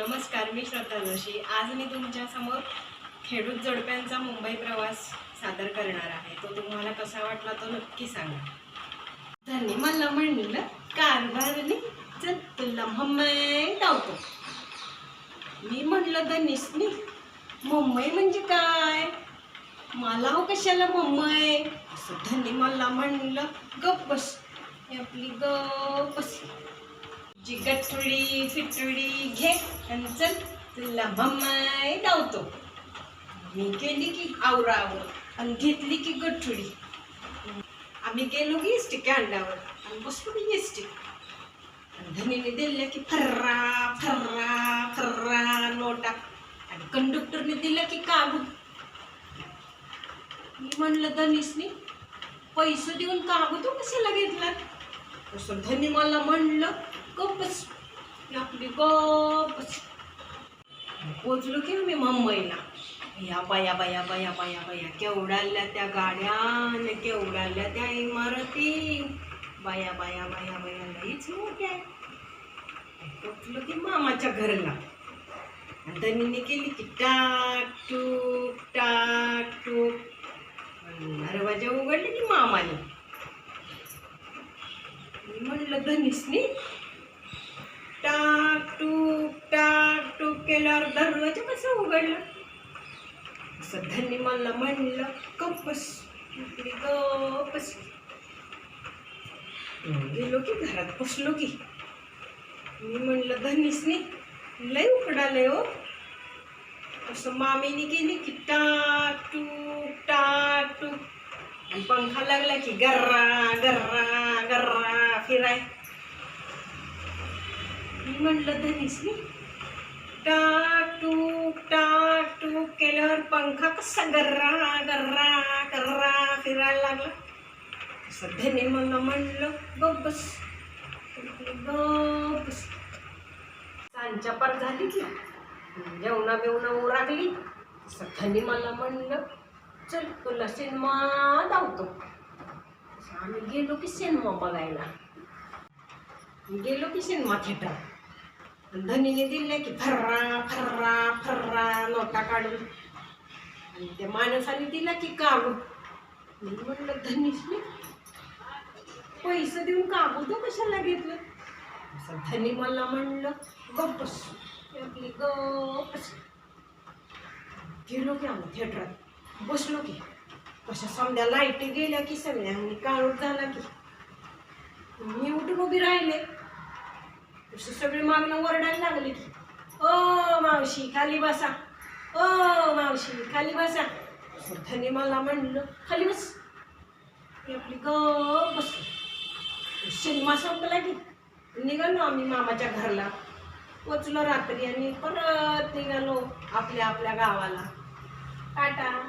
नमस्कार मी श्रद्धा जोशी. आज मी तुमच्यासमोर खेडूत जोडप्यांचा मुंबई प्रवास सादर करणार आहे. तो तुम्हाला कसा वाटला तो नक्की सांगा. धन्य मला म्हणलं कारभारनी चल तुला मुंबई धावतो. मी म्हणलं धनिशनी मुंबई म्हणजे काय? मला हो कशाला मुंबई? असं धनी मला म्हणलं गप्पस बस. आपली गप्पस बस. जी गठुडी फिटुडी घे. आणि चल तुला मम्माय धावतो मी केली की आवरावर आणि घेतली की गठुडी. आम्ही गेलो की इस्टिक अंडावर आणि बसलो की इस्टिक आणि धनीने दिल्या की फर्रा फर्रा फर्रा नोटा आणि कंडक्टरने दिलं की कागद मी म्हणलं धनीसनी पैसे देऊन कागद तू कशाला घेतला तसं धनी मला म्हणलं गप्पच आपली गप्पच पोचलो की मी मुंबईला. या बाया बाया बाया बाया बाया. केवढाल्या त्या गाड्या आणि केवढाल्या त्या इमारती. बाया बाया बाया बाया लईच मोठ्या. पोचलो की मामाच्या घरला. आणि धनीने केली की टाक टूक टाक टूक दरवाजा उघडले की मामाने. म्हणलं धनीसनी केल्यावर दरवाजा कसं उघडलं? असं धनी मला म्हणलं कपस इकडे गप्पस. गेलो की घरात बसलो की. मी म्हणलं धनीसनी लय उकडालंय हो. असं मामीने केली की टाक टूक टाक टूक आणि पंखा लागला की गर्रा गर्रा गर्रा फिराय. मी म्हणलं धनीसनी टाटूक टाटूक केल्यावर पंखा कसा गर्रा गर्रा गर्रा फिरायला लागला. सध्याने मला म्हणलं बस. बस. सांच्या पार झाली की जेवणा बिवणा उरागली सध्याने मला म्हणलं चल तुला सिनेमा धावतो आम्ही गेलो की सिनेमा बघायला. गेलो की सिनेमा थिएटर धनीने दिले की फर्रा फर्रा फर्रा नोटा काढून. आणि त्या माणसाने दिला की कागद मी म्हणलं धनीशने पैसे देऊन कागद कशाला घेतलं? असं धनी मला म्हणलं गप्पस आपली गप्पस गेलो की आम्ही थिएटरात. बसलो की. कशा समजा लाईटी गेल्या की सगळ्यांनी काळोख झाला की. मी उठून उभी राहिले. तशी सगळी मागणं ओरडायला लागली. की ओ मावशी खाली बसा. ओ मावशी खाली बसा. सुद्धाने मला म्हणलं खाली बस. मी आपली ग बस सिनेमा संपला की. निघालो आम्ही मामाच्या घरला. पोचलो रात्री आणि परत निघालो आपल्या आपल्या गावाला. टाटा.